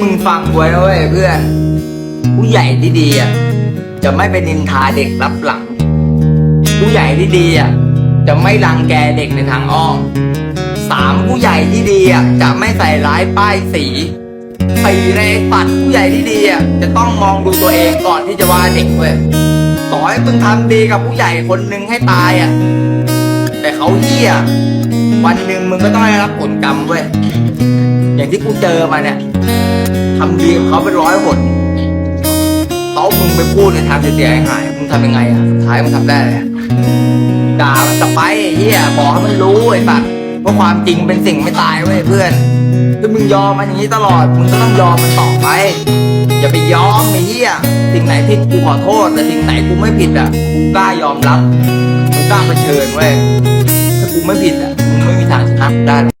มึงฟังไว้เว้ยเพื่อน ผู้ใหญ่ที่ดีอะจะไม่ไปนินทาเด็กรับหลัง ผู้ใหญ่ที่ดีอะจะไม่รังแกเด็กในทางอ้อมสามผู้ใหญ่ที่ดีอะจะไม่ใส่ร้ายป้ายสีสี่ในปัดผู้ใหญ่ที่ดีอะจะต้องมองดูตัวเองก่อนที่จะว่าเด็กเว้ยต่อให้มึงทำดีกับผู้ใหญ่คนหนึ่งให้ตายอะแต่เขาเหี้ยวันหนึ่งมึงก็ต้องได้รับผลกรรมเว้ยอย่างที่กูเจอมาเนี่ย ทำดีกับเขาเป็นร้อยหนเขามึงไปพูดในทางเสียหายมึงทำยังไงอะสุดท้ายมึงทำได้เลยด่ามันกลับไปไอ้เหี้ยบอกให้มันรู้ไอ้สัตว์ว่าความจริงเป็นสิ่งไม่ตายเว้ยเพื่อนถ้ามึงยอมมันอย่างนี้ตลอด มึงก็ต้องยอมมันต่อไปอย่าไปยอมไอ้เหี้ยสิ่งไหนผิดกูขอโทษ แต่สิ่งไหนกูไม่ผิดอะกูกล้ายอมรับกูกล้าเผชิญเว้ยถ้ากูไม่ผิดอะมึงไม่มีทางชนะได้